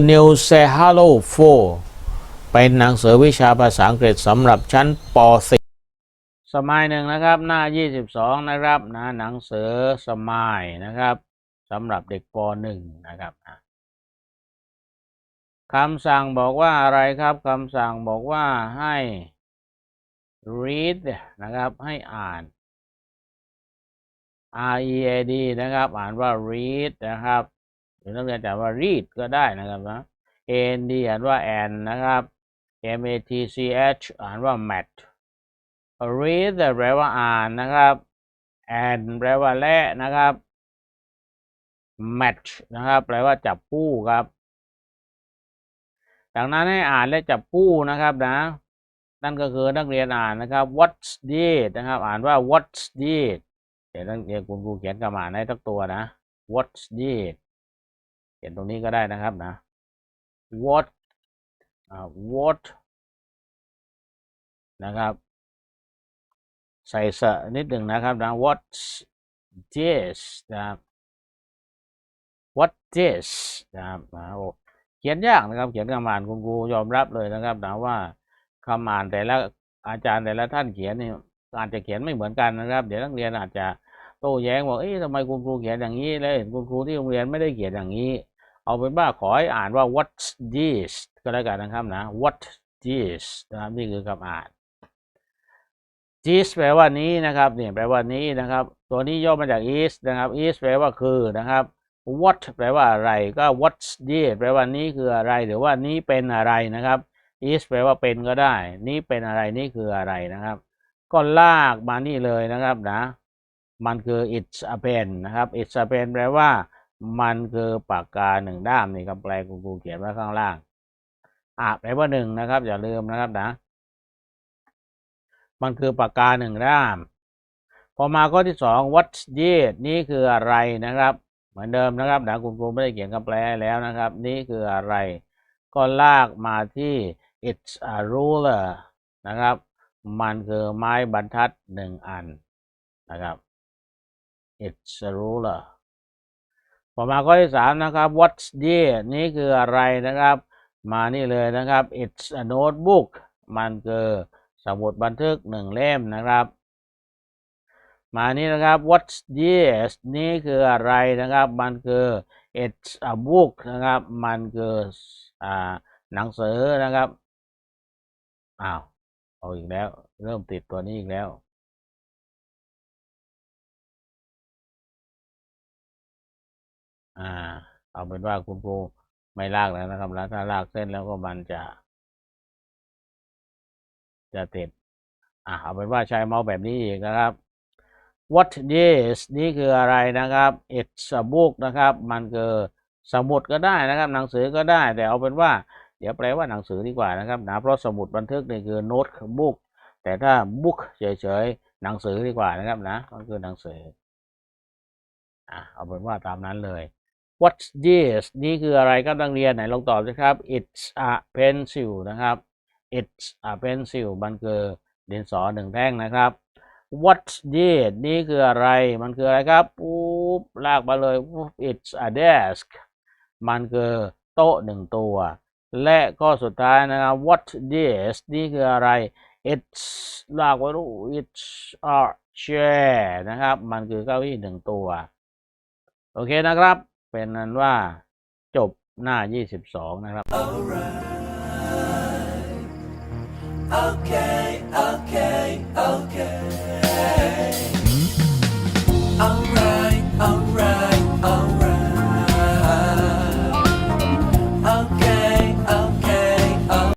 New Say Hello 4 เป็นหนังสือวิชาภาษาอังกฤษสำหรับชั้นป .4 สมัยหนึ่งนะครับ หน้า 22 นะครับนะหนังสือสมัยนะครับสำหรับเด็กป .1 นะครับอะคำสั่งบอกว่าอะไรครับคำสั่งบอกว่าให้ read นะครับให้อ่าน R E A D นะครับ อ่านว่า read นะครับ หรือนักเรียนจะว่า read ก็ได้นะครับนะ A N D อ่านว่า and นะครับ M A T C H อ่านว่า mat read แปลว่าอ่านนะครับ and แปลว่าและนะครับ match นะครับ แปลว่าจับคู่ครับ ดังนั้นให้อ่านและจับคู่นะครับนะ นั่นก็คือนักเรียนอ่านนะครับ what's this นะครับ อ่านว่า what's this เดี๋ยวนักเรียนคุณครูเขียนกระหมาให้ทักตัวนะ what's this เขียนตรงนี้ก็ได้นะครับนะ what อ่า what นะครับ ใส่สะนิดหนึ่งนะครับนะ what this นะครับ what this นะครับนะโอ้เขียนยากนะครับ เขียนคำอ่านคุณครูยอมรับเลยนะครับนะว่าคำอ่านแต่ละอาจารย์แต่ละท่านเขียนนี่อาจจะเขียนไม่เหมือนกันนะครับ เดี๋ยวนักเรียนอาจจะโต้แย้งบอกเอ๊ะทำไมคุณครูเขียนอย่างนี้แล้วเลยคุณครูที่โรงเรียนไม่ได้เขียนอย่างนี้ เอาเป็นว่าขอให้อ่านว่า what's this ก็แล้วกันนะครับนะ what this นะครับนี่คือคำอ่าน this แปลว่านี้นะครับเนี่ยแปลว่านี้นะครับ ตัวนี้ย่อมาจาก is นะครับ is แปลว่าคือนะครับ what แปลว่าอะไรก็ what's this แปลว่านี้คืออะไร หรือว่านี้เป็นอะไรนะครับ is แปลว่าเป็นก็ได้ นี้เป็นอะไรนี่คืออะไรนะครับ ก็ลากมานี่เลยนะครับนะ มันคือ it's a pen นะครับ it's a pen แปลว่า มันคือปากกาหนึ่งด้ามนี่ครับแปลคุณครูเขียนไว้ข้างล่าง อะแปลว่าหนึ่งนะครับ อย่าลืมนะครับนะ มันคือปากกาหนึ่งด้าม พอมาข้อที่สอง what's this นี่คืออะไรนะครับ เหมือนเดิมนะครับนะคุณครูไม่ได้เขียนคำแปลแล้วนะครับ นี่คืออะไร ก็ลากมาที่ it's a ruler นะครับ มันคือไม้บรรทัดหนึ่งอันนะครับ it's a ruler พอมาข้อที่สามนะครับ what's this นี่คืออะไรนะครับ มานี่เลยนะครับ it's a notebook มันคือสมุดบันทึกหนึ่งเล่มนะครับ มานี่นะครับ what's this นี่คืออะไรนะครับ มันคือ it's a book นะครับ มันคืออ่าหนังสือนะครับอ้าวเอาอีกแล้ว เริ่มติดตัวนี้อีกแล้ว อ่า เอาเป็นว่าคุณครูไม่ลากแล้วนะครับ แล้วถ้าลากเส้นแล้วก็มันจะ จะติด อ่าเอาเป็นว่าใช้เมาส์แบบนี้อีกนะครับ what is นี่คืออะไรนะครับ it's a book นะครับ มันคือสมุดก็ได้นะครับ หนังสือก็ได้ แต่เอาเป็นว่า เดี๋ยวแปลว่าหนังสือดีกว่านะครับนะเพราะสมุดบันทึกนี่คือ notebook แต่ถ้า book เฉยๆหนังสือดีกว่านะครับนะมันคือหนังสืออะเอาเป็นว่าตามนั้นเลย What's this นี่คืออะไรครับนักเรียนไหนลองตอบสิครับ It's a pencil นะครับ It's a pencil มันคือดินสอหนึ่งแท่งนะครับ What's this นี่คืออะไร มันคืออะไรครับปุ๊บลากมาเลย It's a desk มันคือโต๊ะหนึ่งตัว และก็สุดท้ายนะครับ What this นี่คืออะไร It's ลากไว้รู้ It's a chair นะครับ มันคือเก้าอี้หนึ่งตัว โอเคนะครับ เป็นนั้นว่าจบหน้า 22 นะครับ Alright. okay.